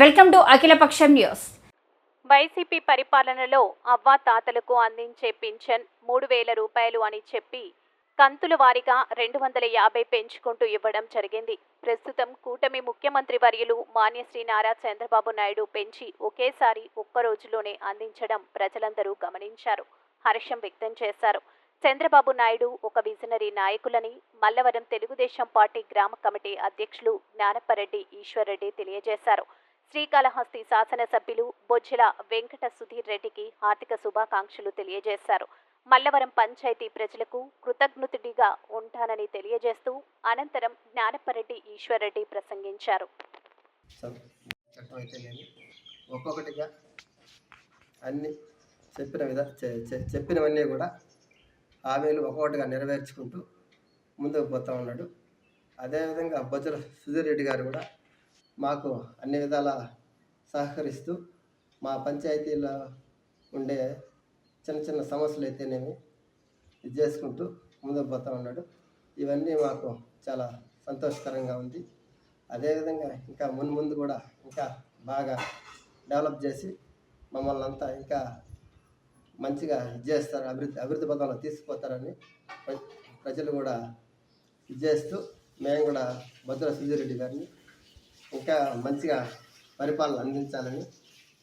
Welcome to Akhilapaksham news. YCP పరిపాలనలో అవ్వా తాతలకు అందించే పింఛన్ మూడు వేల రూపాయలు అని చెప్పి కంతుల వారీగా రెండు వందల యాభై పెంచుకుంటూ ఇవ్వడం జరిగింది. ప్రస్తుతం కూటమి ముఖ్యమంత్రి వర్యులు మాన్యశ్రీ నారా చంద్రబాబు నాయుడు పెంచి ఒకేసారి ఒక్క రోజులోనే అందించడం ప్రజలందరూ గమనించారు. హర్షం వ్యక్తం చేశారు. చంద్రబాబు నాయుడు ఒక విజనరీ నాయకులని మల్లవరం తెలుగుదేశం పార్టీ గ్రామ కమిటీ అధ్యక్షులు జ్ఞానపరెడ్డి ఈశ్వర్రెడ్డి తెలియజేశారు. శ్రీకాళహస్తి శాసనసభ్యులు బొజ్జల వెంకట సుధీర్ రెడ్డికి హార్దిక శుభాకాంక్షలు తెలియజేశారు. మల్లవరం పంచాయతీ ప్రజలకు కృతజ్ఞతుడిగా ఉంటానని తెలియజేస్తూ అనంతరం జ్ఞానపరెడ్డి ఈశ్వర్రెడ్డి ప్రసంగించారు. ఒక్కొక్కటిగా అన్ని చెప్పిన విధ చెప్పినవన్నీ కూడా హామీలు ఒక్కొక్కటిగా నెరవేర్చుకుంటూ ముందుకు పోతా ఉన్నాడు. అదేవిధంగా బొజ్జల సుధీర్ రెడ్డి గారు కూడా మాకు అన్ని విధాల సహకరిస్తూ మా పంచాయతీలో ఉండే చిన్న చిన్న సమస్యలు అయితేనేమి ఇది చేసుకుంటూ ముందుకు పోతూ ఉన్నాడు. ఇవన్నీ మాకు చాలా సంతోషకరంగా ఉంది. అదేవిధంగా ఇంకా మున్ ముందు కూడా ఇంకా బాగా డెవలప్ చేసి మమ్మల్ని అంతా ఇంకా మంచిగా ఇది చేస్తారు. అభివృద్ధి అభివృద్ధి పదంలో తీసుకుపోతారని ప్ర- ప్రజలు కూడా ఇది చేస్తూ మేము కూడా భద్ర సుధీరెడ్డి గారిని ఇంకా మంచిగా పరిపాలన అందించాలని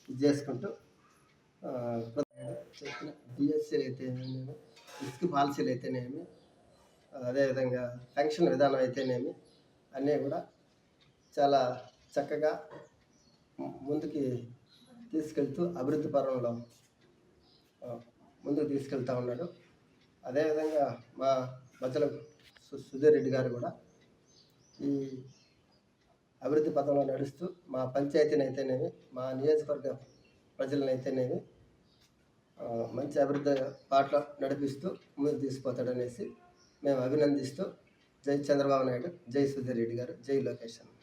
ఇది చేసుకుంటూ ఆ, చెప్పిన డిఎస్సీలు అయితేనేమి రిస్క్ పాలసీలు అయితేనేమి అదేవిధంగా పెన్షన్ విధానం అయితేనేమి అన్నీ కూడా చాలా చక్కగా ముందుకి తీసుకెళ్తూ అభివృద్ధి పరంలో ముందుకు తీసుకెళ్తూ ఉన్నాడు. అదేవిధంగా మా మధ్యలో సు సుధీర్ రెడ్డి గారు కూడా ఈ అభివృద్ధి పథంలో నడుస్తూ మా పంచాయతీనైతేనేమి మా నియోజకవర్గ ప్రజలనైతేనేమి అయితేనేమి మంచి అభివృద్ధి పాటలు నడిపిస్తూ ముందుకు తీసుకుపోతాడనేసి మేము అభినందిస్తూ జై చంద్రబాబు నాయుడు జై సుధీర్ రెడ్డి గారు జై లోకేష్ అన్న.